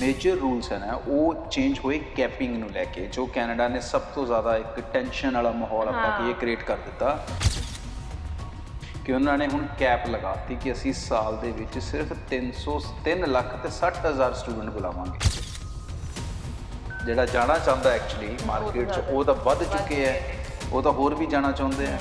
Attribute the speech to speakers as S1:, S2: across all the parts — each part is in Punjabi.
S1: ਮੇਜਰ ਰੂਲਸ ਹਨ ਉਹ ਚੇਂਜ ਹੋਏ ਕੈਪਿੰਗ ਨੂੰ ਲੈ ਕੇ ਜੋ ਕੈਨੇਡਾ ਨੇ ਸਭ ਤੋਂ ਜ਼ਿਆਦਾ ਇੱਕ ਟੈਨਸ਼ਨ ਵਾਲਾ ਮਾਹੌਲ ਆਪਾਂ ਕੀ ਕ੍ਰੀਏਟ ਕਰ ਦਿੱਤਾ ਕਿ ਉਹਨਾਂ ਨੇ ਹੁਣ ਕੈਪ ਲਗਾਤੀ ਕਿ ਅਸੀਂ ਸਾਲ ਦੇ ਵਿੱਚ ਸਿਰਫ 300 3 ਲੱਖ ਤੇ 60 ਹਜ਼ਾਰ ਸਟੂਡੈਂਟ ਬੁਲਾਵਾਂਗੇ ਜਿਹੜਾ ਜਾਣਾ ਚਾਹੁੰਦਾ ਐਕਚੁਅਲੀ ਮਾਰਕੀਟ 'ਚ ਉਹ ਤਾਂ ਵੱਧ ਚੁੱਕੇ ਹੈ ਉਹ ਤਾਂ ਹੋਰ ਵੀ ਜਾਣਾ ਚਾਹੁੰਦੇ ਆ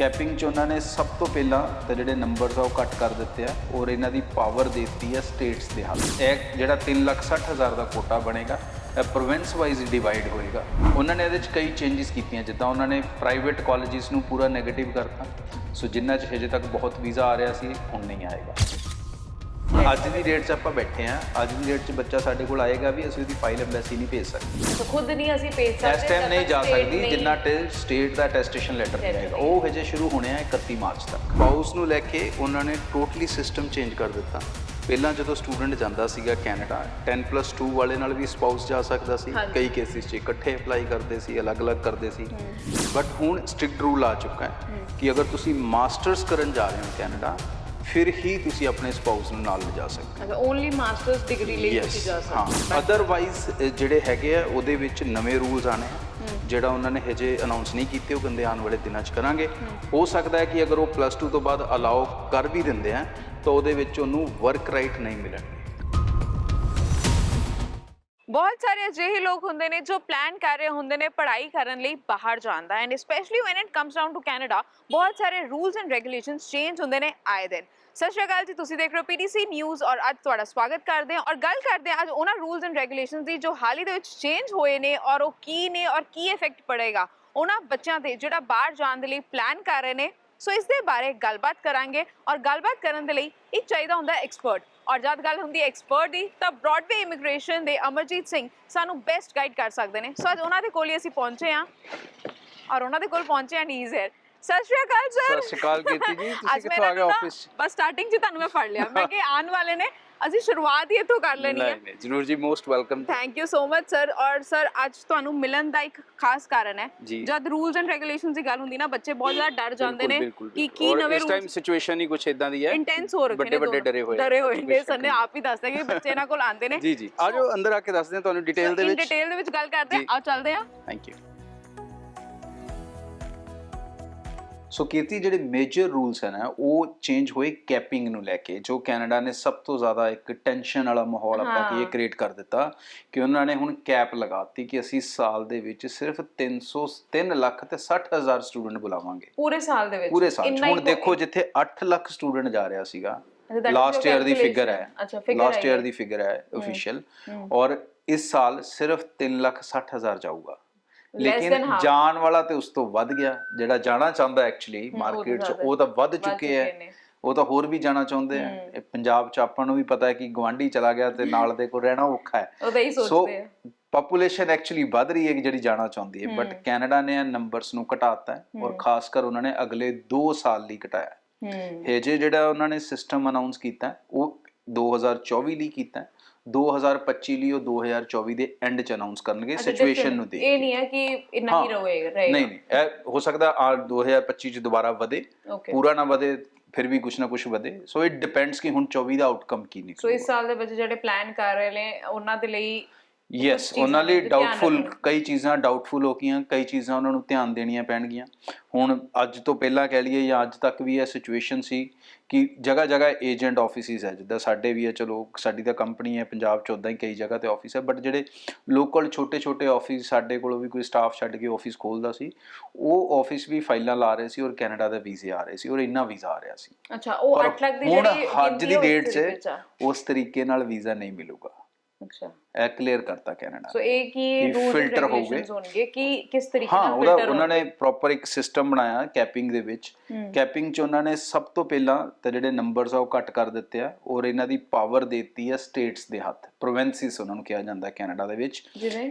S1: ਕੈਪਿੰਗ 'ਚ ਉਹਨਾਂ ਨੇ ਸਭ ਤੋਂ ਪਹਿਲਾਂ ਤਾਂ ਜਿਹੜੇ ਨੰਬਰਸ ਆ ਉਹ ਕੱਟ ਕਰ ਦਿੱਤੇ ਆ ਔਰ ਇਹਨਾਂ ਦੀ ਪਾਵਰ ਦਿੱਤੀ ਆ ਸਟੇਟਸ ਦੇ ਹੱਥ। ਇਹ ਜਿਹੜਾ 3 ਲੱਖ 60 ਹਜ਼ਾਰ ਦਾ ਕੋਟਾ ਬਣੇਗਾ, ਇਹ ਪ੍ਰੋਵਿੰਸ ਵਾਈਜ਼ ਡਿਵਾਈਡ ਹੋਏਗਾ। ਉਹਨਾਂ ਨੇ ਇਹਦੇ 'ਚ ਕਈ ਚੇਂਜਸ ਕੀਤੀਆਂ, ਜਿੱਦਾਂ ਉਹਨਾਂ ਨੇ ਪ੍ਰਾਈਵੇਟ ਕਾਲਜਿਸ ਨੂੰ ਪੂਰਾ 네ਗੇਟਿਵ ਕਰਤਾ। ਸੋ ਜਿੰਨਾ 'ਚ ਹਜੇ ਤੱਕ ਬਹੁਤ ਵੀਜ਼ਾ ਆ ਰਿਹਾ ਸੀ, ਹੁਣ ਨਹੀਂ ਆਏਗਾ। ਅੱਜ ਦੀ ਡੇਟ 'ਚ ਆਪਾਂ ਬੈਠੇ ਆ ਅੱਜ ਦੀ ਡੇਟ 'ਚ ਬੱਚਾ ਸਾਡੇ ਕੋਲ ਆਏਗਾ ਵੀ ਅਸੀਂ ਉਹਦੀ ਫਾਈਲ ਐਮਬੈਸੀ ਨਹੀਂ ਭੇਜ ਸਕਦੇ।
S2: ਤਾਂ ਖੁਦ ਨਹੀਂ ਅਸੀਂ ਭੇਜ ਸਕਦੇ
S1: ਇਸ ਟਾਈਮ ਨਹੀਂ ਜਾ ਸਕਦੀ ਜਿੰਨਾ ਟਿਲ ਸਟੇਟ ਦਾ ਟੈਸਟੇਸ਼ਨ ਲੈਟਰ ਨਹੀਂ ਆਏਗਾ ਉਹ ਹਜੇ ਸ਼ੁਰੂ ਹੋਣੇ ਆ 31 ਮਾਰਚ ਤੱਕ। ਪਾਉਸ ਨੂੰ ਲੈ ਕੇ ਉਹਨਾਂ ਨੇ ਟੋਟਲੀ ਸਿਸਟਮ ਚੇਂਜ ਕਰ ਦਿੱਤਾ। ਪਹਿਲਾਂ ਜਦੋਂ ਸਟੂਡੈਂਟ ਜਾਂਦਾ ਸੀਗਾ ਕੈਨੇਡਾ 10+2 ਵਾਲੇ ਨਾਲ ਵੀ ਸਪਾਊਸ ਜਾ ਸਕਦਾ ਸੀ। ਕਈ ਕੇਸਿਸ 'ਚ ਇਕੱਠੇ ਅਪਲਾਈ ਕਰਦੇ ਸੀ ਅਲੱਗ-ਅਲੱਗ ਕਰਦੇ ਸੀ। ਬਟ ਹੁਣ ਸਟ੍ਰਿਕਟ ਰੂਲ ਆ ਚੁੱਕਾ ਹੈ ਕਿ ਅਗਰ ਤੁਸੀਂ ਮਾਸਟਰਸ ਕਰਨ ਜਾ ਰਹੇ ਹੋ ਕੈਨੇਡਾ ਫਿਰ ਹੀ ਤੁਸੀਂ ਆਪਣੇ ਸਪਾਊਸ ਨੂੰ ਨਾਲ ਲਿਜਾ ਸਕਦੇ ਹੋ।
S2: ਅੱਛਾ ਓਨਲੀ ਮਾਸਟਰਸ ਡਿਗਰੀ ਲਈ ਤੁਸੀਂ ਜਾ
S1: ਹਾਂ।
S2: ਸਕਦੇ
S1: ਅਦਰਵਾਈਜ਼ ਜਿਹੜੇ ਹੈਗੇ ਆ ਉਹਦੇ ਵਿੱਚ ਨਵੇਂ ਰੂਲਸ ਆਣੇ ਆ। ਜਿਹੜਾ ਉਹਨਾਂ ਨੇ ਹਜੇ ਅਨਾਉਂਸ ਨਹੀਂ ਕੀਤੇ ਉਹ ਕਹਿੰਦੇ ਆਉਣ ਵਾਲੇ ਦਿਨਾਂ 'ਚ ਕਰਾਂਗੇ। ਹੋ। ਸਕਦਾ ਹੈ ਕਿ ਅਗਰ ਉਹ ਪਲੱਸ 2 ਤੋਂ ਬਾਅਦ ਅਲਾਉ ਕਰ ਵੀ ਦਿੰਦੇ ਆ ਤਾਂ ਉਹਦੇ ਵਿੱਚ ਉਹਨੂੰ ਵਰਕ ਰਾਈਟ ਨਹੀਂ ਮਿਲਣਗੇ
S2: ਬਹੁਤ ਸਾਰੇ ਅਜਿਹੇ ਲੋਕ ਹੁੰਦੇ ਨੇ ਜੋ ਪਲਾਨ ਕਰ ਰਹੇ ਹੁੰਦੇ ਨੇ ਪੜ੍ਹਾਈ ਕਰਨ ਲਈ ਬਾਹਰ ਜਾਣ ਦਾ। And specially when it comes down to Canada ਬਹੁਤ ਸਾਰੇ ਰੂਲਸ ਐਂਡ ਰੈਗੂਲੇਸ਼ਨਸ ਚੇਂਜ ਹੁੰਦੇ ਨੇ ਆਏ ਦਿਨ। ਸਤਿ ਸ਼੍ਰੀ ਅਕਾਲ ਜੀ, ਤੁਸੀਂ ਦੇਖ ਰਹੇ ਹੋ ਪੀਟੀਸੀ ਨਿਊਜ਼ ਔਰ ਅੱਜ ਤੁਹਾਡਾ ਸਵਾਗਤ ਕਰਦੇ ਹਾਂ। ਔਰ ਗੱਲ ਕਰਦੇ ਹਾਂ ਅੱਜ ਉਹਨਾਂ ਰੂਲਸ ਐਂਡ ਰੈਗੂਲੇਸ਼ਨਸ ਦੀ ਜੋ ਹਾਲ ਹੀ ਦੇ ਵਿੱਚ ਚੇਂਜ ਹੋਏ ਨੇ ਔਰ ਉਹ ਕੀ ਨੇ ਔਰ ਕੀ ਇਫੈਕਟ ਪੜੇਗਾ ਉਹਨਾਂ ਬੱਚਿਆਂ ਤੇ ਜਿਹੜਾ ਬਾਹਰ ਜਾਣ ਦੇ ਲਈ ਪਲਾਨ ਕਰ ਰਹੇ ਨੇ। ਸੋ ਇਸ ਦੇ ਬਾਰੇ ਗੱਲਬਾਤ ਕਰਾਂਗੇ ਔਰ ਗੱਲਬਾਤ ਕਰਨ ਦੇ ਲਈ ਇੱਕ ਚਾਹੀਦਾ ਹੁੰਦਾ ਐਕਸਪਰਟ ਔਰ ਜਦ ਗੱਲ ਹੁੰਦੀ ਹੈ ਐਕਸਪਰਟ ਦੀ ਤਾਂ ਬ੍ਰੌਡਵੇ ਇਮੀਗ੍ਰੇਸ਼ਨ ਦੇ ਅਮਰਜੀਤ ਸਿੰਘ ਸਾਨੂੰ ਬੈਸਟ ਗਾਈਡ ਕਰ ਸਕਦੇ ਨੇ। ਸੋ ਅੱਜ ਉਹਨਾਂ ਦੇ ਕੋਲ ਹੀ ਅਸੀਂ ਪਹੁੰਚੇ ਹਾਂ। ਔਰ ਉਹਨਾਂ ਦੇ ਕੋਲ ਪਹੁੰਚੇ ਹਾਂ ਨੀਜ਼ ਹੈ। ਸਤਿ ਸ਼੍ਰੀ ਅਕਾਲ ਸਰ।
S1: ਸਤਿ ਸ਼੍ਰੀ ਅਕਾਲ ਕੀਰਤੀ ਜੀ, ਤੁਸੀਂ ਕਿੱਥੋਂ ਆ ਗਏ office?
S2: ਬਸ ਸਟਾਰਟਿੰਗ 'ਚ ਤੁਹਾਨੂੰ ਮੈਂ ਫੜ ਲਿਆ। ਮੈਂ ਕਿ ਆਉਣ ਵਾਲੇ ਨੇ। ਅਸੀਂ ਸ਼ੁਰੂਆਤ ਹੀ ਇੱਥੋਂ ਕਰ ਲੈਣੀ ਹੈ
S1: ਨਹੀਂ ਜਰੂਰ ਜੀ most welcome
S2: thank you so much sir ਔਰ ਸਰ ਅੱਜ ਤੁਹਾਨੂੰ ਮਿਲਣ ਦਾ ਇੱਕ ਖਾਸ ਕਾਰਨ ਹੈ। ਜਦ ਰੂਲਸ ਐਂਡ ਰੈਗੂਲੇਸ਼ਨਸ ਦੀ ਗੱਲ ਹੁੰਦੀ ਨਾ ਬੱਚੇ ਬਹੁਤ ਜ਼ਿਆਦਾ ਡਰ ਜਾਂਦੇ ਨੇ ਕਿ ਕੀ ਨਵੇਂ
S1: ਇਸ ਟਾਈਮ
S2: ਰੂਲਸ
S1: ਸਿਚੁਏਸ਼ਨ ਹੀ ਕੁਝ ਇਦਾਂ ਦੀ ਹੈ
S2: ਇੰਟੈਂਸ ਹੋ ਰੱਖੇ
S1: ਵੱਡੇ ਵੱਡੇ। ਡਰੇ ਹੋਏ
S2: ਡਰੇ ਹੋਏ ਨੇ ਸਰ ਨੇ ਆਪ ਹੀ ਦੱਸਦਾ ਕਿ ਬੱਚੇ ਇਹਨਾਂ ਕੋਲ ਆਉਂਦੇ ਨੇ।
S1: ਜੀ ਜੀ। ਆ ਜਾਓ ਅੰਦਰ ਆ ਕੇ ਦੱਸਦੇ ਹਾਂ ਤੁਹਾਨੂੰ ਡਿਟੇਲ ਦੇ ਵਿੱਚ।
S2: ਡਿਟੇਲ ਦੇ ਵਿੱਚ ਗੱਲ ਕਰਦੇ। ਆ ਆਓ ਚੱਲਦੇ ਆ
S1: ਥੈਂਕ ਯੂ ਸੋ ਕੀਰਤੀ ਜਿਹੜੇ ਮੇਜਰ ਰੂਲਸ ਹਨ ਉਹ ਚੇਂਜ ਹੋਏ ਕੈਪਿੰਗ ਨੂੰ ਲੈ ਕੇ ਜੋ ਕੈਨੇਡਾ ਨੇ ਸਭ ਤੋਂ ਜ਼ਿਆਦਾ ਇੱਕ ਟੈਨਸ਼ਨ ਵਾਲਾ ਮਾਹੌਲ ਆਪਾਂ ਕੀ। ਕ੍ਰੀਏਟ ਕਰ ਦਿੱਤਾ ਕਿ ਉਹਨਾਂ ਨੇ ਹੁਣ ਕੈਪ ਲਗਾਤੀ ਕਿ ਅਸੀਂ ਸਾਲ ਦੇ ਵਿੱਚ ਸਿਰਫ 300 3 ਲੱਖ ਤੇ 60 ਹਜ਼ਾਰ ਸਟੂਡੈਂਟ ਬੁਲਾਵਾਂਗੇ।
S2: ਪੂਰੇ ਸਾਲ ਦੇ ਵਿੱਚ?
S1: ਪੂਰੇ ਸਾਲ ਹੁਣ ਦੇਖੋ ਜਿੱਥੇ 8 ਲੱਖ ਸਟੂਡੈਂਟ ਜਾ ਰਿਹਾ ਸੀਗਾ ਲਾਸਟ ਈਅਰ ਦੀ ਫਿਗਰ ਹੈ। Last year. ਦੀ ਫਿਗਰ ਹੈ ਅਫੀਸ਼ੀਅਲ ਔਰ ਇਸ ਸਾਲ ਸਿਰਫ 3 ਲੱਖ 60 ਹਜ਼ਾਰ ਜਾਊਗਾ।
S2: Less
S1: ਲੇਕਿਨ. ਜਾਣ ਵਾਲਾ ਤੇ ਉਸ ਤੋਂ ਵੱਧ ਗਿਆ ਜਿਹੜਾ ਜਾਣਾ ਚਾਹੁੰਦਾ ਐਕਚੁਅਲੀ ਮਾਰਕੀਟ 'ਚ ਉਹ ਤਾਂ ਵੱਧ ਚੁੱਕੇ
S2: ਨੇ।
S1: ਉਹ ਤਾਂ ਹੋਰ ਵੀ ਜਾਣਾ ਚਾਹੁੰਦੇ ਆ। ਇਹ ਪੰਜਾਬ 'ਚ ਆਪਾਂ ਨੂੰ ਵੀ ਪਤਾ ਹੈ ਕਿ ਗਵਾਂਢੀ ਚਲਾ ਗਿਆ ਤੇ ਨਾਲ ਦੇ ਕੋਲ ਰਹਿਣਾ ਔਖਾ ਹੈ।
S2: ਉਹਦਾ ਹੀ
S1: ਸੋ
S2: ਸੋਚਦੇ ਆ।
S1: ਪੋਪੂਲੇਸ਼ਨ ਐਕਚੁਅਲੀ ਵੱਧ ਰਹੀ ਹੈ ਕਿ ਜਿਹੜੀ ਜਾਣਾ ਚਾਹੁੰਦੀ ਹੈ। ਬਟ ਕੈਨੇਡਾ ਨੇ ਇਹ ਨੰਬਰਸ ਨੂੰ ਘਟਾਤਾ ਹੈ ਔਰ ਖਾਸ ਕਰ ਉਹਨਾਂ ਨੇ ਅਗਲੇ 2 ਸਾਲ ਲਈ ਘਟਾਇਆ। ਹੈ ਹੇਜੇ ਜਿਹੜਾ ਉਹਨਾਂ ਨੇ ਸਿਸਟਮ ਅਨਾਉਂਸ ਕੀਤਾ ਉਹ 2024 ਲਈ ਕੀਤਾ ਹੈ। 2025 ਲਈ ਉਹ 2024 ਦੇ ਐਂਡ ਚ ਅਨਾਉਂਸ ਕਰਨਗੇ ਸਿਚੁਏਸ਼ਨ. ਨੂੰ ਦੇਖ
S2: ਇਹ। ਨਹੀਂ ਹੈ ਕਿ ਇੰਨਾ ਹੀ। ਰਹੇਗਾ
S1: ਨਹੀਂ ਨਹੀਂ ਇਹ ਹੋ ਸਕਦਾ ਆ 2025 ਚ ਦੁਬਾਰਾ ਵਧੇ ਪੂਰਾ ਨਾ ਵਧੇ ਫਿਰ ਵੀ ਕੁਛ ਨਾ ਕੁਛ ਵਧੇ ਸੋ ਇਟ ਡਿਪੈਂਡਸ ਕਿ ਹੁਣ 24 ਦਾ ਆਊਟਕਮ ਕੀ
S2: ਸੋ
S1: ਨਿਕਲੇਗਾ
S2: ਇਸ ਸਾਲ ਦੇ ਬੱਚੇ ਜਿਹੜੇ ਪਲਾਨ ਕਰ ਰਹੇ ਨੇ ਉਹਨਾਂ ਦੇ ਲਈ
S1: ਯੈਸ ਉਹਨਾਂ ਲਈ ਡਾਊਟਫੁਲ। ਕਈ ਚੀਜ਼ਾਂ ਡਾਊਟਫੁਲ ਹੋ ਗਈਆਂ ਕਈ ਚੀਜ਼ਾਂ ਉਹਨਾਂ ਨੂੰ ਧਿਆਨ ਦੇਣੀਆਂ ਪੈਣਗੀਆਂ ਹੁਣ ਅੱਜ ਤੋਂ ਪਹਿਲਾਂ ਕਹਿ ਲਈਏ ਜਾਂ ਅੱਜ ਤੱਕ ਵੀ ਇਹ ਸਿਚੁਏਸ਼ਨ ਸੀ ਕਿ ਜਗ੍ਹਾ ਜਗ੍ਹਾ ਏਜੰਟ ਆਫਿਸਿਸ ਹੈ ਜਿੱਦਾਂ ਸਾਡੇ ਵੀ ਹੈ ਚਲੋ ਸਾਡੀ ਤਾਂ ਕੰਪਨੀ ਹੈ ਪੰਜਾਬ ਚ ਉਦਾਂ ਹੀ ਕਈ ਜਗ੍ਹਾ ਤੇ ਆਫਿਸ ਹੈ ਬਟ ਜਿਹੜੇ ਲੋਕਲ ਛੋਟੇ-ਛੋਟੇ ਆਫਿਸ ਸਾਡੇ ਕੋਲੋਂ ਵੀ ਕੋਈ ਸਟਾਫ ਛੱਡ ਕੇ ਆਫਿਸ ਖੋਲਦਾ ਸੀ ਉਹ ਆਫਿਸ ਵੀ ਫਾਈਲਾਂ ਲਾ ਰਹੇ ਸੀ ਔਰ ਕੈਨੇਡਾ ਦਾ ਵੀਜ਼ੇ ਆ ਰਹੇ ਸੀ ਔਰ ਇੰਨਾ ਵੀਜ਼ਾ ਆ ਰਿਹਾ ਸੀ
S2: ਅੱਛਾ ਉਹ
S1: ਪਰ
S2: 8 ਲੱਖ ਦੀ ਜਿਹੜੀ
S1: ਅੱਜ ਦੀ ਡੇਟ। 'ਚ ਉਸ ਤਰੀਕੇ ਨਾਲ ਵੀਜ਼ਾ ਨਹੀਂ ਮਿਲੂਗਾ
S2: ਅੱਛਾ।
S1: ਇਹ ਕਲੀਅਰ ਕਰਤਾ ਕੈਨੇਡਾ
S2: ਸੋ ਇਹ ਕੀ
S1: filter ਹੋਊਗੇ।
S2: ਰੈਗੂਲੇਸ਼ਨਸ ਹੋਣਗੇ ਕਿ ਕਿਸ ਤਰੀਕੇ
S1: ਹਾਂ
S2: ਨਾਲ
S1: ਉਹਦਾ
S2: ਫਿਲਟਰ
S1: ਉਹਨਾਂ ਨੇ ਪ੍ਰੋਪਰ ਇੱਕ ਸਿਸਟਮ ਬਣਾਇਆ ਕੈਪਿੰਗ ਦੇ ਵਿੱਚ। ਕੈਪਿੰਗ 'ਚ ਉਹਨਾਂ ਨੇ ਸਭ ਤੋਂ ਪਹਿਲਾਂ ਤਾਂ ਜਿਹੜੇ ਨੰਬਰਸ ਆ ਉਹ ਕੱਟ ਕਰ ਦਿੱਤੇ ਆ ਔਰ ਇਹਨਾਂ ਦੀ ਪਾਵਰ ਦਿੱਤੀ ਆ ਸਟੇਟਸ ਦੇ ਹੱਥ। ਪ੍ਰੋਵਿੰਸਿਸ ਉਹਨਾਂ ਨੂੰ ਕਿਹਾ ਜਾਂਦਾ ਹੈ ਕੈਨੇਡਾ ਦੇ ਵਿੱਚ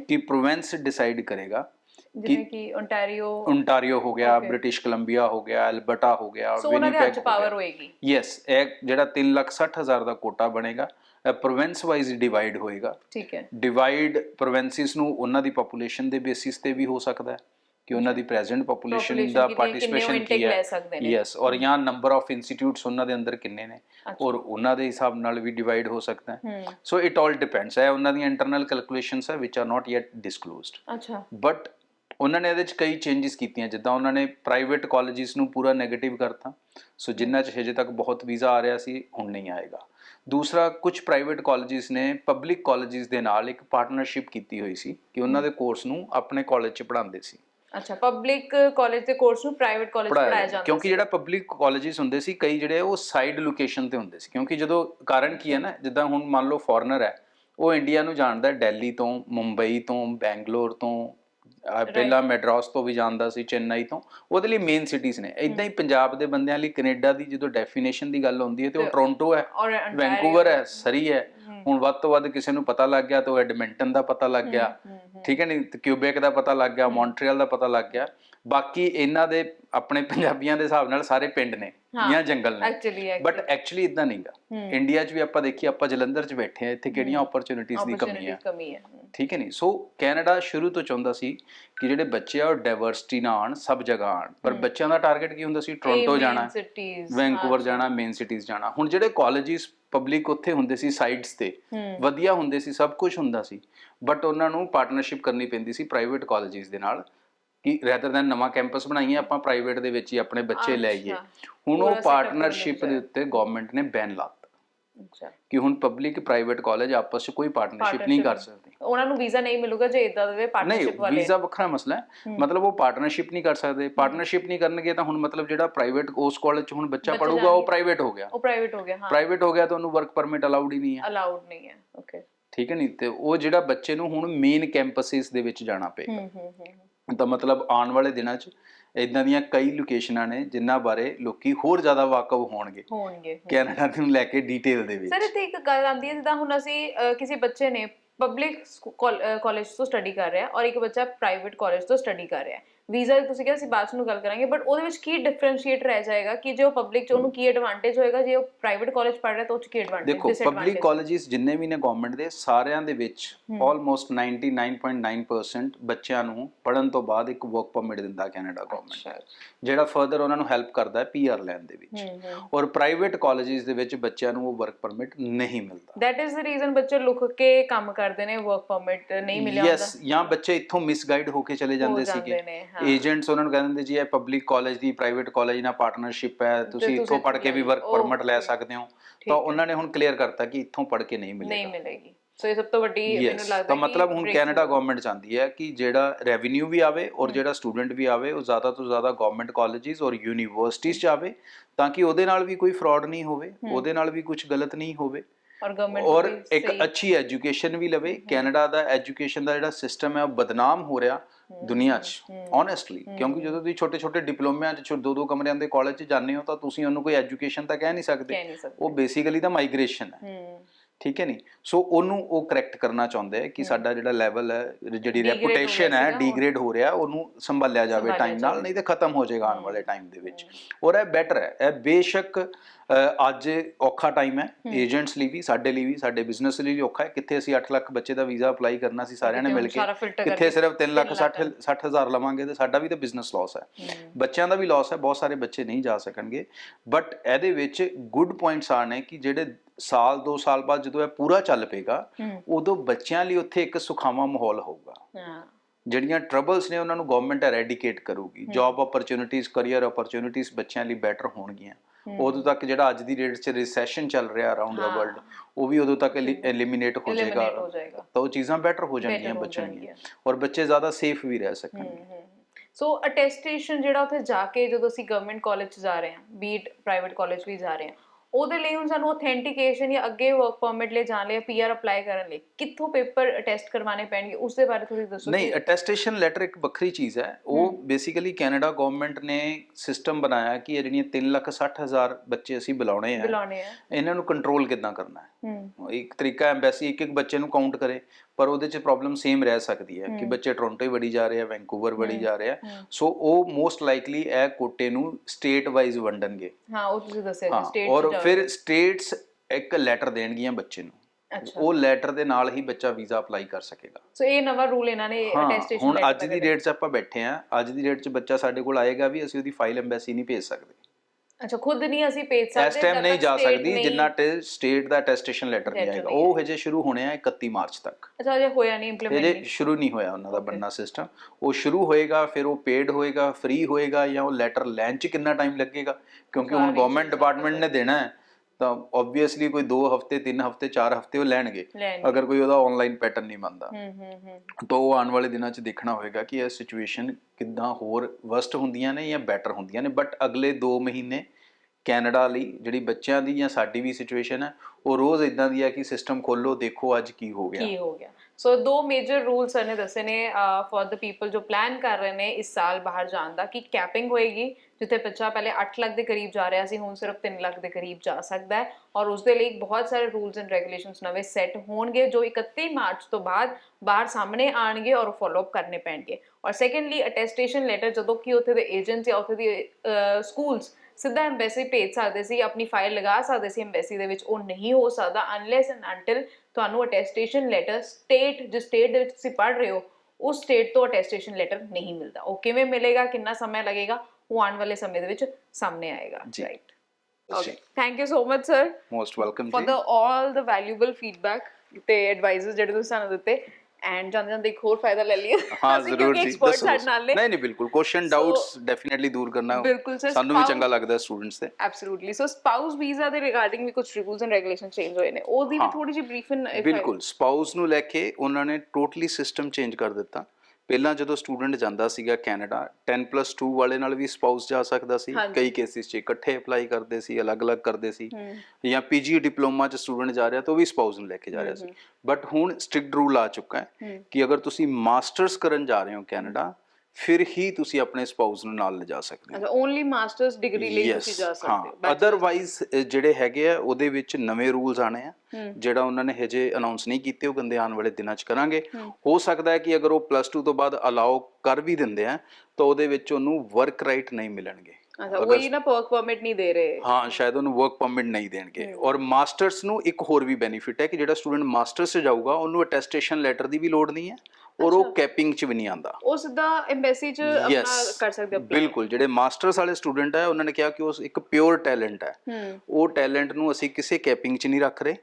S1: ਕਿ ਪ੍ਰੋਵਿੰਸ ਡਿਸਾਈਡ ਕਰੇਗਾ
S2: ਜਿਵੇਂ ਕਿ ਓਨਟਾਰੀਓ
S1: ਓਨਟਾਰੀਓ ਹੋ ਗਿਆ. ਬ੍ਰਿਟਿਸ਼ ਕੋਲੰਬੀਆ ਹੋ ਗਿਆ ਐਲਬਰਟਾ ਹੋ ਗਿਆ
S2: ਸੋ ਉਹਨਾਂ ਦੇ
S1: ਹੋ
S2: ਪਾਵਰ। ਹੋਏਗੀ।
S1: ਯੈਸ ਇਹ ਜਿਹੜਾ 3 ਲੱਖ 60 ਹਜ਼ਾਰ ਦਾ ਕੋਟਾ ਬਣੇਗਾ। ਪ੍ਰੋਵਿੰਸ ਵਾਈਜ਼ ਡਿਵਾਈਡ ਹੋਏਗਾ।
S2: ਠੀਕ ਹੈ।
S1: ਡਿਵਾਈਡ ਪ੍ਰੋਵਿੰਸਿਸ ਨੂੰ ਉਹਨਾਂ ਦੀ ਪੋਪੂਲੇਸ਼ਨ ਦੇ ਬੇਸਿਸ ਤੇ ਵੀ ਹੋ ਸਕਦਾ ਹੈ ਕਿ ਉਹਨਾਂ ਦੀ ਪ੍ਰੈਜ਼ੈਂਟ ਪੋਪੂਲੇਸ਼ਨ ਦਾ ਪਾਰਟਿਸਿਪੇਸ਼ਨ ਕੀ ਹੈ। ਯੈਸ ਔਰ ਜਾਂ ਨੰਬਰ ਆਫ ਇੰਸਟੀਟਿਊਟਸ ਉਹਨਾਂ ਦੇ ਅੰਦਰ ਕਿੰਨੇ ਨੇ। ਔਰ ਉਹਨਾਂ ਦੇ ਹਿਸਾਬ ਨਾਲ ਵੀ ਡਿਵਾਈਡ ਹੋ ਸਕਦਾ ਹੈ। ਸੋ ਇਟ ਆਲ ਡਿਪੈਂਡਸ ਹੈ। ਉਹਨਾਂ ਦੀਆਂ ਇੰਟਰਨਲ ਕੈਲਕੂਲੇਸ਼ਨਸ ਹੈ ਵਿਚ ਆਰ ਨਾਟ ਯet ਡਿਸਕਲੋਜ਼ਡ
S2: ਅੱਛਾ।
S1: ਬਟ ਉਹਨਾਂ ਨੇ ਇਹਦੇ ਚ ਕਈ ਚੇਂਜਸ ਕੀਤੀਆਂ ਜਿੱਦਾਂ ਉਹਨਾਂ ਨੇ ਪ੍ਰਾਈਵੇਟ ਕਾਲਜਿਸ ਨੂੰ ਪੂਰਾ 네ਗੇਟਿਵ ਕਰਤਾ। ਸੋ ਜਿੰਨਾ ਚ ਹਜੇ ਤੱਕ ਬਹੁਤ ਵੀਜ਼ਾ ਆ ਰਿਹਾ ਸੀ ਹੁਣ ਨਹੀਂ ਆਏਗਾ। ਦੂਸਰਾ ਕੁਝ ਪ੍ਰਾਈਵੇਟ ਕਾਲਜਿਸ ਨੇ ਪਬਲਿਕ ਕਾਲਜਿਸ ਦੇ ਨਾਲ ਇੱਕ ਪਾਰਟਨਰਸ਼ਿਪ ਕੀਤੀ ਹੋਈ ਸੀ ਕਿ ਉਹਨਾਂ ਦੇ ਕੋਰਸ ਨੂੰ ਆਪਣੇ ਕਾਲਜ ਚ ਪੜ੍ਹਾਉਂਦੇ ਸੀ।
S2: ਅੱਛਾ ਪਬਲਿਕ ਕਾਲਜ ਦੇ ਕੋਰਸ ਨੂੰ ਪ੍ਰਾਈਵੇਟ ਕਾਲਜ
S1: ਪੜਾਇਆ ਜਾਂਦਾ ਕਿਉਂਕਿ। ਜਿਹੜਾ ਪਬਲਿਕ ਕਾਲਜਿਸ ਹੁੰਦੇ ਸੀ ਕਈ ਜਿਹੜੇ ਉਹ ਸਾਈਡ ਲੋਕੇਸ਼ਨ ਤੇ ਹੁੰਦੇ ਸੀ। ਕਿਉਂਕਿ ਜਦੋਂ ਕਾਰਨ ਕੀ ਹੈ ਨਾ ਜਿੱਦਾਂ ਹੁਣ ਮੰਨ ਲਓ ਫੋਰਨਰ ਹੈ ਉਹ ਇੰਡੀਆ ਨੂੰ ਜਾਣਦਾ ਹੈ ਦਿੱਲੀ ਤੋਂ ਮੁੰਬਈ ਤੋਂ ਬੈਂਗਲੌਰ ਤੋਂ ਪਹਿਲਾਂ ਮੈਡਰਾਸ ਤੋਂ ਵੀ ਜਾਣਦਾ ਸੀ ਚੇਨਈ ਤੋਂ। ਉਹਦੇ ਲਈ ਮੇਨ ਸਿਟੀਜ਼ ਨੇ। ਇਦਾਂ ਹੀ ਪੰਜਾਬ ਦੇ ਬੰਦਿਆਂ ਲਈ ਕੈਨੇਡਾ ਦੀ ਜਦੋਂ ਡੈਫੀਨੇਸ਼ਨ ਦੀ ਗੱਲ ਹੁੰਦੀ ਹੈ ਤੇ ਉਹ ਟੋਰਾਂਟੋ ਹੈ ਵੈਂਕੂਵਰ ਹੈ ਸਰੀ ਹੈ। ਹੁਣ ਵੱਧ ਤੋਂ ਵੱਧ ਕਿਸੇ ਨੂੰ ਪਤਾ ਲੱਗ ਗਿਆ ਤਾਂ ਉਹ ਐਡਮਿੰਟਨ ਦਾ ਪਤਾ ਲੱਗ ਗਿਆ। ਠੀਕ ਹੈ ਨਹੀਂ ਕਿਊਬੇਕ ਦਾ ਪਤਾ ਲੱਗ ਗਿਆ ਮੌਂਟਰੀਅਲ ਦਾ ਪਤਾ ਲੱਗ ਗਿਆ। ਬਾਕੀ ਇਹਨਾਂ ਦੇ ਆਪਣੇ ਪੰਜਾਬੀਆਂ ਦੇ ਹਿਸਾਬ ਨਾਲ ਸਾਰੇ ਪਿੰਡ ਨੇ ਜਾਂ ਜੰਗਲ ਨੇ। ਬਟ ਐਕਚੁਅਲੀ ਇਦਾਂ ਨਹੀਂਗਾ ਇੰਡੀਆ 'ਚ ਵੀ ਆਪਾਂ ਦੇਖੀ ਆਪਾਂ ਜਲੰਧਰ 'ਚ ਬੈਠੇ ਆ ਇੱਥੇ ਕਿਹੜੀਆਂ ਓਪਰਚ्युनिटीज ਦੀ ਕਮੀ ਹੈ। ਠੀਕ ਹੈ ਨਹੀਂ ਸੋ ਕੈਨੇਡਾ ਸ਼ੁਰੂ ਤੋਂ ਚਾਹੁੰਦਾ ਸੀ ਕਿ ਜਿਹੜੇ ਬੱਚੇ ਆ ਉਹ ਡਾਈਵਰਸਿਟੀ ਨਾਲ ਆਣ ਸਭ ਜਗ੍ਹਾ ਆਣ ਪਰ ਬੱਚਿਆਂ ਦਾ ਟਾਰਗੇਟ ਕੀ ਹੁੰਦਾ ਸੀ? ਟੋਰਾਂਟੋ ਜਾਣਾ ਵੈਂਕੂਵਰ ਜਾਣਾ ਮੇਨ ਸਿਟੀਜ਼ ਜਾਣਾ। ਹੁਣ ਜਿਹੜੇ ਕਾਲਜਿਸ ਪਬਲਿਕ ਉੱਥੇ ਹੁੰਦੇ ਸੀ ਸਾਈਡਸ ਤੇ। ਵਧੀਆ ਹੁੰਦੇ ਸੀ ਸਭ ਕੁਝ ਹੁੰਦਾ ਸੀ। ਬਟ ਉਹਨਾਂ ਨੂੰ ਪਾਰਟਨਰਸ਼ਿਪ ਕਰਨੀ ਪੈਂਦੀ ਸੀ ਪ੍ਰਾਈਵੇਟ ਕਾਲਜਿਸ ਦੇ ਨਾਲ ਕਿ ਰੈਦਰ ਦੈਨ ਨਵਾਂ ਕੈਂਪਸ ਬਣਾਈਏ ਆਪਾਂ ਪ੍ਰਾਈਵੇਟ ਦੇ ਵਿੱਚ ਹੀ ਆਪਣੇ ਬੱਚੇ ਲੈ ਆਈਏ। ਹੁਣ ਉਹ ਪਾਰਟਨਰਸ਼ਿਪ ਦੇ ਉੱਤੇ ਗਵਰਨਮੈਂਟ ਨੇ ਬੈਨ ਲਾਤਾ ਕਿ ਹੁਣ ਪਬਲਿਕ ਪ੍ਰਾਈਵੇਟ ਕਾਲਜ ਆਪਸ ਵਿੱਚ ਕੋਈ ਪਾਰਟਨਰਸ਼ਿਪ ਨਹੀਂ ਕਰ ਸਕਦੇ।
S2: ਉਹਨਾਂ ਨੂੰ ਵੀਜ਼ਾ ਨਹੀਂ ਮਿਲੂਗਾ ਜੇ ਇਦਾਂ ਦੇ
S1: ਨਹੀਂ
S2: ਪਾਰਟਨਰਸ਼ਿਪ ਵਾਲੇ
S1: ਵੀਜ਼ਾ ਵੱਖਰਾ ਮਸਲਾ ਹੈ। ਮਤਲਬ ਉਹ ਪਾਰਟਨਰਸ਼ਿਪ ਨਹੀਂ ਕਰ ਸਕਦੇ। ਪਾਰਟਨਰਸ਼ਿਪ ਨਹੀਂ ਕਰਨਗੇ ਤਾਂ ਹੁਣ ਮਤਲਬ ਜਿਹੜਾ ਪ੍ਰਾਈਵੇਟ ਉਸ ਕਾਲਜ 'ਚ ਹੁਣ ਬੱਚਾ ਪੜੂਗਾ ਉਹ। ਪ੍ਰਾਈਵੇਟ ਹੋ ਗਿਆ।
S2: ਉਹ ਪ੍ਰਾਈਵੇਟ ਹੋ ਗਿਆ ਹਾਂ।
S1: ਪ੍ਰਾਈਵੇਟ ਹੋ ਗਿਆ ਤਾਂ ਉਹਨੂੰ ਵਰਕ ਪਰਮਿਟ ਅਲਾਉਡ ਹੀ ਨਹੀਂ ਹੈ।
S2: ਅਲਾਉਡ ਨਹੀਂ ਹੈ ਓਕੇ
S1: ਠੀਕ ਹੈ ਨਹੀਂ ਤੇ ਉਹ ਜਿਹੜਾ ਬੱਚੇ ਨੂੰ ਹੁਣ ਮੇਨ ਕੈਂਪਸਿਸ ਦੇ ਵਿੱਚ ਜਾਣਾ ਪਏਗਾ। ਤਾਂ ਮਤਲਬ ਆਉਣ ਵਾਲੇ ਦਿਨਾਂ 'ਚ ਇਦਾਂ ਦੀਆਂ ਕਈ ਲੋਕੇਸ਼ਨਾਂ ਨੇ ਜਿਨ੍ਹਾਂ ਬਾਰੇ ਲੋਕੀ ਹੋਰ ਜ਼ਿਆਦਾ ਵਾਕਫ ਹੋਣਗੇ।
S2: ਹੋਣਗੇ।
S1: ਕੈਨੇਡਾ ਨੂੰ ਲੈ ਕੇ ਡੀਟੇਲ ਦੇ
S2: ਸਰ
S1: ਵਿੱਚ
S2: ਇੱਥੇ ਇੱਕ ਗੱਲ ਆਉਂਦੀ ਹੈ ਜਿੱਦਾਂ ਹੁਣ ਅਸੀਂ ਕਿਸੇ ਬੱਚੇ ਨੇ ਪਬਲਿਕ ਕਾਲਜ uh, ਤੋਂ ਸਟੱਡੀ ਕਰ ਰਿਹਾ ਔਰ ਇੱਕ ਬੱਚਾ ਪ੍ਰਾਈਵੇਟ ਕਾਲਜ ਤੋਂ ਸਟੱਡੀ ਕਰ ਰਿਹਾ ਵੀਜ਼ਾ ਤੁਸੀਂ ਕਿਹਾ ਅਸੀਂ ਬਾਅਦ 'ਚ ਨੂੰ ਗੱਲ ਕਰਾਂਗੇ ਬਟ ਉਹਦੇ ਵਿੱਚ ਕੀ ਡਿਫਰੈਂਸ਼ੀਏਟ ਰਹਿ ਜਾਏਗਾ ਕਿ ਜੇ ਉਹ ਪਬਲਿਕ 'ਚ ਉਹਨੂੰ ਕੀ ਐਡਵਾਂਟੇਜ ਹੋਏਗਾ ਜੇ ਉਹ ਪ੍ਰਾਈਵੇਟ ਕਾਲਜ ਪੜ੍ਹ ਰਿਹਾ ਤਾਂ ਉਹ 'ਚ ਕੀ ਐਡਵਾਂਟੇਜ
S1: ਦੇਖੋ ਪਬਲਿਕ ਕਾਲਜਿਸ ਜਿੰਨੇ ਵੀ ਨੇ ਗਵਰਨਮੈਂਟ ਦੇ ਸਾਰਿਆਂ ਦੇ ਵਿੱਚ ਆਲਮੋਸਟ 99.9% ਬੱਚਿਆਂ ਨੂੰ ਪੜਨ ਤੋਂ ਬਾਅਦ ਇੱਕ ਵਰਕ ਪਰਮਿਟ ਦਿੰਦਾ ਕੈਨੇਡਾ ਗਵਰਨਮੈਂਟ ਜਿਹੜਾ ਫਰਦਰ ਉਹਨਾਂ ਨੂੰ ਹੈਲਪ ਕਰਦਾ ਹੈ ਪੀਆਰ ਲੈਣ ਦੇ ਵਿੱਚ। ਔਰ ਪ੍ਰਾਈਵੇਟ ਕਾਲਜਿਸ ਦੇ ਵਿੱਚ ਬੱਚਿਆਂ ਨੂੰ ਉਹ ਵਰਕ ਪਰਮਿਟ ਨਹੀਂ ਮਿਲਦਾ।
S2: ਦੈਟ ਇਜ਼ ਦ ਰੀਜ਼ਨ ਬੱਚੇ ਲੁਕ ਕੇ ਕੰਮ ਕਰਦੇ ਨੇ ਵਰਕ ਪਰਮਿਟ ਨਹੀਂ ਮਿਲਿਆ
S1: ਯੈਸ ਜਾਂ ਬੱਚੇ ਇੱਥੋਂ ਮਿਸਗਾਈਡ ਹੋ ਕੇ ਚਲੇ ਜਾਂਦੇ ਸੀਗੇ। ਏਜੰਟਸ ਉਹਨਾਂ ਨੂੰ ਕਹਿੰਦੇ ਹੁੰਦੇ ਜੀ ਇਹ ਪਬਲਿਕ ਕਾਲਜ ਦੀ ਪ੍ਰਾਈਵੇਟ ਕਾਲਜ ਨਾਲ ਪਾਰਟਨਰਸ਼ਿਪ ਹੈ। ਤੁਸੀਂ ਇੱਥੋਂ ਪੜ੍ਹ ਕੇ ਵੀ ਵਰਕ ਪਰਮਿਟ ਲੈ ਸਕਦੇ ਹੋ। ਤਾਂ ਉਹਨਾਂ ਨੇ ਹੁਣ ਕਲੀਅਰ ਕਰਤਾ ਕਿ ਇੱਥੋਂ ਪੜ੍ਹ ਕੇ ਨਹੀਂ
S2: ਨਹੀਂ
S1: ਮਿਲੇਗਾ।
S2: ਮਿਲੇਗੀ ਸੋ ਇਹ ਸਭ ਤੋਂ ਵੱਡੀ ਮੈਨੂੰ ਲੱਗਦਾ
S1: ਤਾਂ ਮਤਲਬ ਹੁਣ ਕੈਨੇਡਾ ਗਵਰਨਮੈਂਟ ਚਾਹੁੰਦੀ ਹੈ ਕਿ ਜਿਹੜਾ ਰੈਵਨਿਊ ਵੀ ਆਵੇ ਔਰ ਜਿਹੜਾ ਸਟੂਡੈਂਟ ਵੀ ਆਵੇ ਉਹ ਜ਼ਿਆਦਾ ਤੋਂ ਜ਼ਿਆਦਾ ਗਵਰਨਮੈਂਟ ਕਾਲਜਿਸ ਔਰ ਯੂਨੀਵਰਸਿਟੀਜ਼ ਚ ਆਵੇ ਤਾਂ ਕਿ ਉਹਦੇ ਨਾਲ ਵੀ ਕੋਈ ਫਰਾਡ ਨਹੀਂ ਹੋਵੇ ਉਹਦੇ ਨਾਲ ਵੀ ਕੁਝ ਗਲਤ ਨਹੀਂ ਹੋਵੇ।
S2: ਔਰ ਗਵਰਨਮੈਂਟ
S1: ਔਰ ਇੱਕ ਅੱਛੀ ਐਜੂਕੇਸ਼ਨ ਵੀ ਲਵੇ ਕੈਨੇਡਾ ਦਾ ਐਜੂਕੇਸ਼ਨ ਦਾ ਜਿਹੜਾ ਸਿਸਟਮ ਹੈ ਉਹ ਬਦਨਾਮ ਹੋ ਰਿਹਾ ਦੁਨੀਆ 'ਚ ਓਨੈਸਟਲੀ ਕਿਉਂਕਿ ਜਦੋਂ ਤੁਸੀਂ ਛੋਟੇ ਛੋਟੇ ਡਿਪਲੋਮਿਆਂ 'ਚ ਦੋ ਦੋ ਕਮਰਿਆਂ ਦੇ ਕਾਲਜ 'ਚ ਜਾਂਦੇ ਹੋ ਤਾਂ ਤੁਸੀਂ ਉਹਨੂੰ ਕੋਈ ਐਜੂਕੇਸ਼ਨ ਤਾਂ ਕਹਿ ਨਹੀਂ ਸਕਦੇ। ਉਹ ਬੇਸਿਕਲੀ ਤਾਂ ਮਾਈਗ੍ਰੇਸ਼ਨ ਹੈ। ਠੀਕ ਹੈ ਨਹੀਂ ਸੋ ਉਹਨੂੰ ਉਹ ਕਰੈਕਟ ਕਰਨਾ ਚਾਹੁੰਦੇ ਆ ਕਿ ਸਾਡਾ ਜਿਹੜਾ ਲੈਵਲ ਹੈ ਜਿਹੜੀ ਰੈਪੂਟੇਸ਼ਨ ਹੈ ਡੀਗ੍ਰੇਡ ਹੋ ਰਿਹਾ ਉਹਨੂੰ ਸੰਭਾਲਿਆ ਜਾਵੇ ਟਾਈਮ ਨਾਲ। ਨਹੀਂ ਤੇ ਖਤਮ ਹੋ ਜਾਏਗਾ ਆਉਣ ਵਾਲੇ ਟਾਈਮ ਦੇ ਵਿੱਚ। ਔਰ ਇਹ ਬੈਟਰ ਹੈ ਇਹ ਬੇਸ਼ੱਕ ਅੱਜ ਔਖਾ ਟਾਈਮ ਹੈ ਏਜੰਟਸ ਲਈ ਵੀ ਸਾਡੇ ਲਈ ਵੀ ਸਾਡੇ ਬਿਜ਼ਨਸ ਲਈ ਵੀ ਔਖਾ ਹੈ। ਕਿੱਥੇ ਅਸੀਂ 8 ਲੱਖ ਬੱਚੇ ਦਾ ਵੀਜ਼ਾ ਅਪਲਾਈ ਕਰਨਾ ਸੀ ਸਾਰਿਆਂ ਨੇ ਮਿਲ ਕੇ। ਕਿੱਥੇ ਸਿਰਫ 3 ਲੱਖ
S2: ਤਿੰਨ ਲੱਖ।
S1: 60 60 ਹਜ਼ਾਰ ਲਵਾਂਗੇ ਤੇ ਸਾਡਾ ਵੀ ਤਾਂ ਬਿਜ਼ਨਸ ਲਾਸ ਹੈ। ਬੱਚਿਆਂ ਦਾ ਵੀ ਲਾਸ ਹੈ ਬਹੁਤ ਸਾਰੇ ਬੱਚੇ ਨਹੀਂ ਜਾ ਸਕਣਗੇ। ਬਟ ਇਹਦੇ ਵਿੱਚ ਗੁੱਡ ਪੁਆਇੰਟਸ ਆ ਨੇ ਕਿ ਜਿਹੜੇ ਸਾਲ 2 ਸਾਲ ਬਾਅਦ ਜਦੋਂ ਇਹ ਪੂਰਾ ਚੱਲ ਪਏਗਾ
S2: ਹੂੰ।
S1: ਉਦੋਂ ਬੱਚਿਆਂ ਲਈ ਉੱਥੇ ਇੱਕ ਸੁਖਾਵਾਂ ਮਾਹੌਲ ਹੋਊਗਾ।
S2: ਹਾਂ।
S1: ਜਿਹੜੀਆਂ ਟਰਬਲਸ ਨੇ ਉਹਨਾਂ ਨੂੰ ਗਵਰਨਮੈਂਟ ਐਰੈਡੀਕੇਟ ਕਰੂਗੀ। ਜੌਬ ਓਪਰਚ्युनिटीज ਕੈਰੀਅਰ ਓਪਰਚ्युनिटीज ਬੱਚਿਆਂ ਲਈ ਬੈਟਰ ਹੋਣਗੀਆਂ। ਉਦੋਂ ਤੱਕ ਜਿਹੜਾ ਅੱਜ ਦੀ ਰੇਟ 'ਚ ਰੈਸੈਸ਼ਨ ਚੱਲ ਰਿਹਾ ਅਰਾਊਂਡ ਦਾ ਵਰਲਡ ਉਹ ਵੀ ਉਦੋਂ ਤੱਕ ਐਲੀਮੀਨੇਟ ਹੋ। ਜਾਏਗਾ। ਤਾਂ ਉਹ ਚੀਜ਼ਾਂ ਬੈਟਰ ਹੋ ਜਾਣਗੀਆਂ ਬੱਚਿਆਂ ਦੀਆਂ ਔਰ ਬੱਚੇ ਜ਼ਿਆਦਾ ਸੇਫ ਵੀ ਰਹਿ ਸਕਣਗੇ।
S2: ਸੋ ਅਟੈਸਟੇਸ਼ਨ ਜਿਹੜਾ ਉੱਥੇ ਜਾ ਕੇ ਜਦੋਂ ਅਸੀਂ ਗਵਰਨਮੈਂਟ ਕਾਲਜ 'ਚ ਜਾ ਰਹੇ ਹਾਂ ਬੀਟ ਪ੍ਰਾਈਵੇਟ ਕਾਲਜ ਵੀ ਜਾ ਰਹੇ ਹਾਂ ਉਹਦੇ ਲਈ ਹੁਣ ਸਾਨੂੰ ਆਥੈਂਟੀਕੇਸ਼ਨ ਜਾਂ ਅੱਗੇ ਵਰਕ ਪਰਮਿਟ ਲਈ ਜਾਣ ਲਈ ਪੀਆਰ ਅਪਲਾਈ ਕਰਨ ਲਈ ਕਿੱਥੋਂ ਪੇਪਰ ਟੈਸਟ ਕਰਵਾਉਣੇ ਪੈਣਗੇ ਉਸ ਦੇ ਬਾਰੇ ਥੋੜੀ ਦੱਸੋ
S1: ਨਹੀਂ ਅਟੈਸਟੇਸ਼ਨ ਲੈਟਰ ਇੱਕ ਵੱਖਰੀ ਚੀਜ਼ ਹੈ। ਉਹ ਬੇਸਿਕਲੀ ਕੈਨੇਡਾ ਗਵਰਨਮੈਂਟ ਨੇ ਸਿਸਟਮ ਬਣਾਇਆ ਕਿ ਇਹ ਜਿਹੜੀਆਂ 3 ਲੱਖ 60 ਹਜ਼ਾਰ ਬੱਚੇ ਅਸੀਂ ਬੁਲਾਉਣੇ ਆ
S2: ਬੁਲਾਉਣੇ ਆ।
S1: ਇਹਨਾਂ ਨੂੰ ਕੰਟਰੋਲ ਕਿੱਦਾਂ ਕਰਨਾ ਹੂੰ। ਇੱਕ ਤਰੀਕਾ ਐਮਬੈਸੀ ਇੱਕ ਇੱਕ ਬੱਚੇ ਨੂੰ ਕਾਊਂਟ ਕਰੇ। ਪਰ ਉਹਦੇ 'ਚ ਪ੍ਰੋਬਲਮ ਸੇਮ ਰਹਿ ਸਕਦੀ ਹੈ ਕਿ ਬੱਚੇ ਟੋਰਾਂਟੋ ਹੀ ਵੜੀ ਜਾ ਰਹੇ ਆ ਵੈਂਕੂਵਰ ਵੜੀ ਜਾ ਰਹੇ ਆ। ਸੋ ਉਹ ਮੋਸਟ ਲਾਈਕਲੀ ਇਹ ਕੋਟੇ ਨੂੰ ਸਟੇਟ ਵਾਈਜ਼ ਵੰਡਣਗੇ।
S2: ਹਾਂ ਉਹ ਤੁਸੀਂ ਦੱਸਿਆ ਸਟੇਟ
S1: ਔਰ ਫਿਰ ਸਟੇਟਸ ਇੱਕ ਲੈਟਰ ਦੇਣਗੀਆਂ ਬੱਚੇ ਨੂੰ।
S2: ਅੱਛਾ।
S1: ਉਹ ਲੈਟਰ ਦੇ ਨਾਲ ਹੀ ਬੱਚਾ ਵੀਜ਼ਾ ਅਪਲਾਈ ਕਰ ਸਕੇਗਾ।
S2: ਸੋ ਇਹ ਨਵਾਂ ਰੂਲ ਇਹਨਾਂ ਨੇ ਅਟੈਸਟੇਸ਼ਨ
S1: ਹੁਣ ਅੱਜ ਦੀ ਡੇਟ 'ਚ ਆਪਾਂ ਬੈਠੇ ਆ ਅੱਜ ਦੀ ਡੇਟ 'ਚ ਬੱਚਾ ਸਾਡੇ ਕੋਲ ਆਏਗਾ ਵੀ ਅਸੀਂ ਉਹਦੀ ਫਾਈਲ ਐਮਬੈਸੀ ਨਹੀਂ ਭੇਜ ਸਕਦੇ।
S2: ਅੱਛਾ ਖੁਦ ਨਹੀਂ ਅਸੀਂ ਭੇਜ ਸਕਦੇ
S1: ਇਸ ਟਾਈਮ ਨਹੀਂ ਜਾ ਸਕਦੀ ਜਿੰਨਾ ਸਟੇਟ ਦਾ ਅਟੈਸਟੇਸ਼ਨ ਲੈਟਰ ਨਹੀਂ ਆਏਗਾ। ਉਹ ਹਜੇ ਸ਼ੁਰੂ ਹੋਣੇ ਆ 31 ਮਾਰਚ ਤੱਕ।
S2: ਅੱਛਾ ਅਜੇ ਹੋਇਆ ਨਹੀਂ ਇੰਪਲੀਮੈਂਟ
S1: ਹਜੇ ਸ਼ੁਰੂ ਨਹੀਂ ਹੋਇਆ ਉਹਨਾਂ ਦਾ ਬਣਨਾ ਸਿਸਟਮ ਉਹ ਸ਼ੁਰੂ ਹੋਏਗਾ ਫਿਰ ਉਹ ਪੇਡ ਹੋਏਗਾ ਫ੍ਰੀ ਹੋਏਗਾ ਜਾਂ ਉਹ ਲੈਟਰ ਲੈਣ 'ਚ ਕਿੰਨਾ ਟਾਈਮ ਲੱਗੇਗਾ? ਕਿਉਂਕਿ ਹੁਣ ਗਵਰਨਮੈਂਟ ਡਿਪਾਰਟਮੈਂਟ ਨੇ ਦੇਣਾ ਹੈ। ਤਾਂ ਆਬਵੀਅਸਲੀ ਕੋਈ 2 ਹਫ਼ਤੇ 3 ਹਫ਼ਤੇ 4 ਹਫ਼ਤੇ ਉਹ ਲੈਣਗੇ।
S2: ਲੈਣ
S1: ਅਗਰ ਕੋਈ ਉਹਦਾ ਆਨਲਾਈਨ ਪੈਟਰਨ ਨਹੀਂ ਮੰਨਦਾ।
S2: ਹੂੰ ਹੂੰ ਹੂੰ।
S1: ਤਾਂ ਉਹ ਆਉਣ ਵਾਲੇ ਦਿਨਾਂ 'ਚ ਦੇਖਣਾ ਹੋਏਗਾ ਕਿ ਇਹ ਸਿਚੁਏਸ਼ਨ ਕਿੱਦਾਂ ਹੋਰ ਵਰਸਟ ਹੁੰਦੀਆਂ ਨੇ ਜਾਂ ਬੈਟਰ ਹੁੰਦੀਆਂ ਨੇ। ਬਟ ਅਗਲੇ 2 ਮਹੀਨੇ ਕੈਨੇਡਾ ਲਈ ਜਿਹੜੀ ਬੱਚਿਆਂ ਦੀ ਜਾਂ ਸਾਡੀ ਵੀ ਸਿਚੁਏਸ਼ਨ ਹੈ ਉਹ ਰੋਜ਼ ਇਦਾਂ ਦੀ ਹੈ ਕਿ ਸਿਸਟਮ ਖੋਲੋ ਦੇਖੋ ਅੱਜ ਕੀ ਹੋ ਗਿਆ।
S2: ਕੀ ਹੋ ਗਿਆ। ਸੋ ਦੋ ਮੇਜਰ ਰੂਲਸ ਇਹਨੇ ਦੱਸੇ ਨੇ ਫॉर द ਪੀਪਲ ਜੋ ਪਲਾਨ ਕਰ ਰਹੇ ਨੇ ਇਸ ਸਾਲ ਬਾਹਰ ਜਾਣ ਦਾ, ਕਿ ਕੈਪਿੰਗ ਹੋਏਗੀ, ਜਿੱਥੇ ਬੱਚਾ ਪਹਿਲੇ 8 ਲੱਖ ਦੇ ਕਰੀਬ ਜਾ ਰਿਹਾ ਸੀ, ਹੁਣ ਸਿਰਫ 3 ਲੱਖ ਦੇ ਕਰੀਬ ਜਾ ਸਕਦਾ ਹੈ ਔਰ ਉਸ ਦੇ ਲਈ ਬਹੁਤ ਸਾਰੇ ਰੂਲਸ ਐਂਡ ਰੈਗੂਲੇਸ਼ਨਸ ਨਵੇਂ ਸੈੱਟ ਹੋਣਗੇ, ਜੋ 31 ਮਾਰਚ ਤੋਂ ਬਾਅਦ ਬਾਹਰ ਸਾਹਮਣੇ ਆਣਗੇ ਔਰ ਫਾਲੋ ਅਪ ਕਰਨੇ ਪੈਣਗੇ। ਔਰ ਸੈਕੰਡਲੀ ਅਟੈਸਟੇਸ਼ਨ ਲੈਟਰ ਜਦੋਂ ਕਿ ਉੱਥੇ ਦੇ ਏਜੰਟਸ ਜਾਂ ਉੱਥੇ ਦੀ ਸਕੂਲਸ ਸਿੱਧਾ ਐਮਬੈਸੀ ਭੇਜ ਸਕਦੇ ਸੀ ਆਪਣੀ ਫਾਈਲ ਲਗਾ ਸਕਦੇ ਸੀ ਐਮਬੈਸੀ ਦੇ ਵਿੱਚ ਉਹ ਨਹੀਂ ਹੋ ਸਕਦਾ ਅਨਲੈਸ ਐਂਡ ਅੰਟਿਲ ਤੁਹਾਨੂੰ ਅਟੈਸਟੇਸ਼ਨ ਲੈਟਰ ਸਟੇਟ ਜਿਸ ਸਟੇਟ ਦੇ ਵਿੱਚ ਤੁਸੀਂ ਪੜ੍ਹ ਰਹੇ ਹੋ ਉਸ ਸਟੇਟ ਤੋਂ ਅਟੈਸਟੇਸ਼ਨ ਲੈਟਰ ਨਹੀਂ ਮਿਲਦਾ। ਉਹ ਕਿਵੇਂ ਮਿਲੇਗਾ ਕਿੰਨਾ ਸਮਾਂ ਲੱਗੇਗਾ ਉਹ ਆਉਣ ਵਾਲੇ ਸਮੇਂ ਦੇ ਵਿੱਚ ਸਾਹਮਣੇ ਆਏਗਾ। Right okay thank you so much sir
S1: most welcome
S2: for
S1: ਜੀ।
S2: The all the valuable feedback ਤੇ ਐਡਵਾਈਜ਼ਸ ਜਿਹੜੇ ਤੁਸੀਂ ਸਾਨੂੰ ਦਿੱਤੇ ਐਂਡ ਜਾਂਦੇ ਜਾਂਦੇ ਇੱਕ ਹੋਰ ਫਾਇਦਾ ਲੈ ਲਈਏ।
S1: ਹਾਂ ਜ਼ਰੂਰ ਜੀ ਦੱਸੋ,
S2: ਸਾਡੇ ਨਾਲ ਨੇ।
S1: ਨਹੀਂ ਨਹੀਂ ਬਿਲਕੁਲ। ਕੁਐਸਚਨ ਡਾਊਟਸ ਡੈਫੀਨਿਟਲੀ ਦੂਰ ਕਰਨਾ।
S2: ਬਿਲਕੁਲ sir,
S1: ਸਾਨੂੰ ਵੀ ਚੰਗਾ ਲੱਗਦਾ ਸਟੂਡੈਂਟਸ ਤੇ।
S2: ਐਬਸੋਲੂਟਲੀ ਸੋ ਸਪਾਊਸ ਵੀਜ਼ਾ ਦੇ ਰਿਗਾਰਡਿੰਗ ਵੀ ਕੁਝ ਰੂਲਸ ਐਂਡ ਰੈਗੂਲੇਸ਼ਨ ਚੇਂਜ ਹੋਏ ਨੇ। ਉਹਦੀ ਵੀ। ਥੋੜੀ ਜਿਹੀ ਬਰੀਫ ਇਨ
S1: ਬਿਲਕੁਲ। ਸਪਾਊਸ ਨੂੰ ਲੈ ਕੇ ਉਹਨਾਂ ਨੇ ਟੋਟਲੀ ਸਿਸਟਮ ਚੇਂਜ ਕਰ ਦਿੱਤਾ। ਪਹਿਲਾਂ ਜਦੋਂ ਸਟੂਡੈਂਟ ਜਾਂਦਾ ਸੀਗਾ ਕੈਨੇਡਾ 10+2 ਵਾਲੇ ਨਾਲ ਵੀ ਸਪਾਊਸ ਜਾ ਸਕਦਾ ਸੀ। ਕਈ ਕੇਸਿਸ 'ਚ ਇਕੱਠੇ ਅਪਲਾਈ ਕਰਦੇ ਸੀ ਅਲੱਗ-ਅਲੱਗ ਕਰਦੇ ਸੀ। ਜਾਂ ਪੀਜੀ ਡਿਪਲੋਮਾ 'ਚ ਸਟੂਡੈਂਟ ਜਾ ਰਿਹਾ ਤਾਂ ਉਹ ਵੀ ਸਪਾਊਸ ਨੂੰ ਲੈ ਕੇ ਜਾ ਰਿਹਾ ਸੀ। ਬਟ ਹੁਣ ਸਟ੍ਰਿਕਟ ਰੂਲ ਆ ਚੁੱਕਾ ਹੈ ਕਿ ਅਗਰ ਤੁਸੀਂ ਮਾਸਟਰਸ ਕਰਨ ਜਾ ਰਹੇ ਹੋ ਕੈਨੇਡਾ ਫਿਰ ਹੀ ਤੁਸੀਂ ਆਪਣੇ ਸਪਾਊਸ ਨੂੰ ਨਾਲ ਲਿਜਾ ਸਕਦੇ ਹੋ।
S2: ਅੱਛਾ ਓਨਲੀ ਮਾਸਟਰਸ ਡਿਗਰੀ ਲਈ ਤੁਸੀਂ ਜਾ ਸਕਦੇ ਹੋ।
S1: ਅਦਰਵਾਈਜ਼ ਜਿਹੜੇ ਹੈਗੇ ਆ ਉਹਦੇ ਵਿੱਚ ਨਵੇਂ ਰੂਲਸ ਆਣੇ ਆ ਜਿਹੜਾ ਉਹਨਾਂ ਨੇ ਹਜੇ ਅਨਾਉਂਸ ਨਹੀਂ ਕੀਤੇ ਉਹ ਗੰਦੇ ਆਉਣ ਵਾਲੇ ਦਿਨਾਂ 'ਚ ਕਰਾਂਗੇ। ਹੋ। ਸਕਦਾ ਹੈ ਕਿ ਅਗਰ ਉਹ ਪਲੱਸ 2 ਤੋਂ ਬਾਅਦ ਅਲਾਉ ਕਰ ਵੀ ਦਿੰਦੇ ਆ ਤਾਂ ਉਹਦੇ ਵਿੱਚ ਉਹਨੂੰ ਵਰਕ ਰਾਈਟ ਨਹੀਂ ਮਿਲਣਗੇ।
S2: ਅੱਛਾ ਉਹੀ ਨਾ ਵਰਕ ਪਰਮਿਟ ਨਹੀਂ ਦੇ ਰਹੇ।
S1: ਹਾਂ ਸ਼ਾਇਦ ਉਹਨੂੰ ਵਰਕ ਪਰਮਿਟ ਨਹੀਂ ਦੇਣਗੇ। ਔਰ ਮਾਸਟਰਸ ਨੂੰ ਇੱਕ ਹੋਰ ਵੀ ਬੈਨੀਫਿਟ ਹੈ ਕਿ ਜਿਹੜਾ ਸਟੂਡੈਂਟ ਮਾਸਟਰਸ 'ਚ ਜਾਊਗਾ ਉਹਨੂੰ ਅਟੈਸਟੇਸ਼ਨ ਲੈਟਰ ਦੀ ਵੀ ਲੋੜ ਨਹੀਂ ਹੈ। ਔਰ ਉਹ ਕੈਪਿੰਗ 'ਚ ਵੀ ਨਹੀਂ ਆਂਦਾ
S2: ਉਹ ਸਿੱਧਾ ਐਮਬੈਸੀ ਚ ਆਪਣਾ ਕਰ ਸਕਦੇ ਹੋ
S1: ਬਿਲਕੁਲ ਜਿਹੜੇ ਮਾਸਟਰਸ ਵਾਲੇ ਸਟੂਡੈਂਟ ਹੈ ਉਹਨਾਂ ਨੇ ਕਿਹਾ ਕਿ ਉਹ ਇੱਕ ਪਿਓਰ ਟੈਲੈਂਟ ਹੈ। ਉਹ ਟੈਲੈਂਟ ਨੂੰ ਅਸੀਂ ਕਿਸੇ ਕੈਪਿੰਗ 'ਚ ਨਹੀਂ ਰੱਖ ਰਹੇ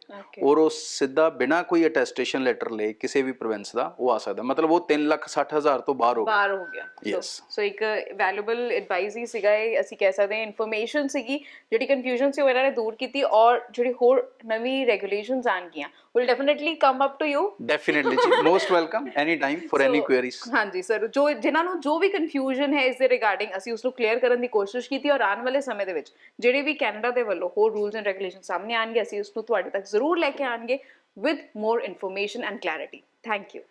S1: ਔਰ ਉਹ ਸਿੱਧਾ ਬਿਨਾ ਕੋਈ ਅਟੈਸਟੇਸ਼ਨ ਲੈਟਰ ਲਏ ਕਿਸੇ ਵੀ ਪ੍ਰੋਵਿੰਸ ਦਾ ਉਹ ਆ ਸਕਦਾ। ਮਤਲਬ ਉਹ 360000 ਤੋਂ ਬਾਹਰ ਹੋ ਗਿਆ।
S2: ਬਾਹਰ ਹੋ ਗਿਆ. ਸੋ ਇੱਕ ਵੈਲਿਊਬਲ ਐਡਵਾਈਸ ਹੀ ਸੀਗਾ ਇਹ ਅਸੀਂ ਕਹਿ ਸਕਦੇ ਹਾਂ ਇਨਫੋਰਮੇਸ਼ਨ ਸੀਗੀ ਜਿਹੜੀ ਕਨਫਿਊਜ਼ਨ ਸੀ ਉਹ ਇਹਨਾਂ ਨੇ ਦੂਰ ਕੀਤੀ ਔਰ ਜਿਹੜੀ ਹੋਰ ਨਵੀਂ regulations ਆਣਗੀਆਂ will definitely come up to you
S1: definitely ਜੀ most welcome any time for any queries
S2: ਹਾਂਜੀ ਸਰ ਜੋ ਜਿਨ੍ਹਾਂ ਨੂੰ ਜੋ ਵੀ ਕਨਫਿਊਜ਼ਨ ਹੈ ਇਸ ਦੇ ਰਿਗਾਰਡਿੰਗ ਅਸੀਂ ਉਸ ਨੂੰ ਕਲੀਅਰ ਕਰਨ ਦੀ ਕੋਸ਼ਿਸ਼ ਕੀਤੀ ਔਰ ਆਉਣ ਵਾਲੇ ਸਮੇਂ ਦੇ ਵਿੱਚ ਜਿਹੜੇ ਵੀ ਕੈਨੇਡਾ ਦੇ ਵੱਲੋਂ ਹੋਰ ਰੂਲਸ ਐਂਡ ਰੈਗੂਲੇਸ਼ਨ ਸਾਹਮਣੇ ਆਣਗੇ ਅਸੀਂ ਉਸ ਨੂੰ ਤੁਹਾਡੇ ਤੱਕ ਜ਼ਰੂਰ ਲੈ ਕੇ ਆਣਗੇ with more information and clarity thank you